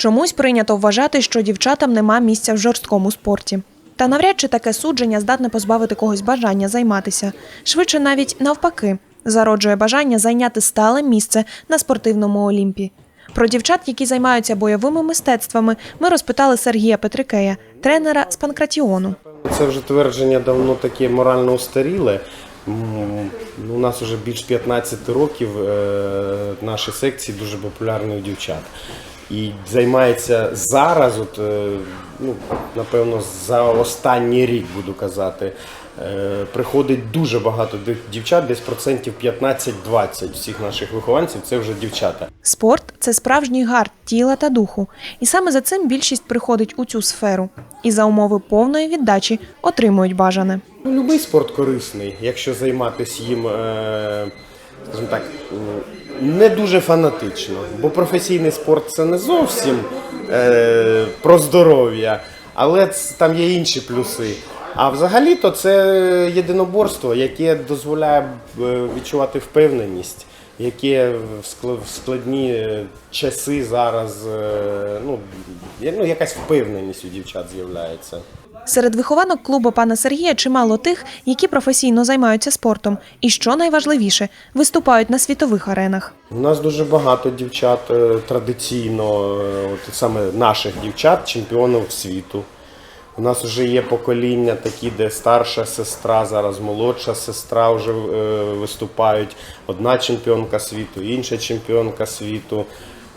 Чомусь прийнято вважати, що дівчатам нема місця в жорсткому спорті. Та навряд чи таке судження здатне позбавити когось бажання займатися. Швидше навіть навпаки, зароджує бажання зайняти стале місце на спортивному олімпі. Про дівчат, які займаються бойовими мистецтвами, ми розпитали Сергія Петрикея, тренера з панкратіону. Це вже твердження давно таке морально устаріле. У нас вже більш 15 років е, наші секції дуже популярні у дівчат. І займається зараз, от, е, ну, напевно, за останній рік буду казати. е, Приходить дуже багато дівчат, десь процентів 15-20 всіх наших вихованців це вже дівчата. Спорт це справжній гард тіла та духу, і саме за цим більшість приходить у цю сферу. І за умови повної віддачі отримують бажане. Ну, Любий спорт корисний, якщо займатися їм, е, скажімо так, не дуже фанатично. Бо професійний спорт це не зовсім е, про здоров'я, але там є інші плюси. А взагалі-то це єдиноборство, яке дозволяє е, відчувати впевненість, яке в складні е, часи зараз е, ну, ну, якась впевненість у дівчат з'являється. Серед вихованок клубу пана Сергія чимало тих, які професійно займаються спортом, і що найважливіше, виступають на світових аренах. У нас дуже багато дівчат е, традиційно, е, от саме наших дівчат, чемпіонів світу. У нас вже є покоління такі, де старша сестра, зараз молодша сестра вже е, виступають. Одна чемпіонка світу, інша чемпіонка світу.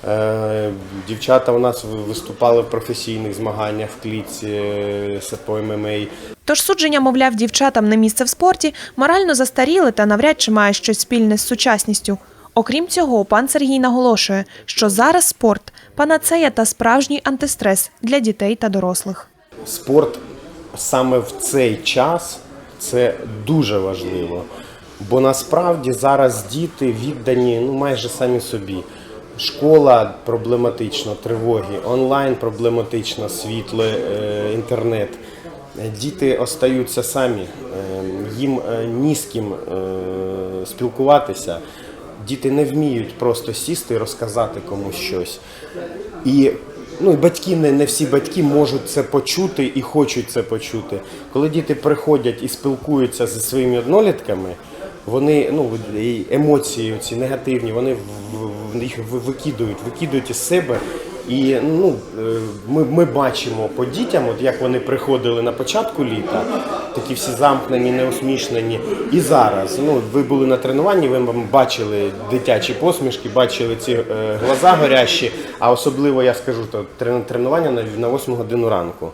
Е, Дівчата у нас виступали в професійних змаганнях в клітці е, по ММА. Тож судження, мовляв, дівчатам не місце в спорті, морально застаріли та навряд чи має щось спільне з сучасністю. Окрім цього, пан Сергій наголошує, що зараз спорт панацея та справжній антистрес для дітей та дорослих. спорт саме в цей час це дуже важливо. Бо насправді зараз діти віддані ну, майже самі собі. Школа проблематична, тривоги, онлайн проблематично, світло, е, інтернет. Діти остаються самі, е, їм е, ні з ким спілкуватися. Діти не вміють просто сісти і розказати комусь щось. І ну, батьки, не, не всі батьки можуть це почути і хочуть це почути. Коли діти приходять і спілкуються зі своїми однолітками, вони ну, емоції ці негативні, вони в- в- їх ви- викидують, викидують із себе. І ну, е, ми, ми бачимо по дітям, от як вони приходили на початку літа, такі всі замкнені, неусмішнені. І зараз, ну, ви були на тренуванні, ви бачили дитячі посмішки, бачили ці е, глаза горящі, а особливо я скажу, то трен- тренування на 8 годину ранку.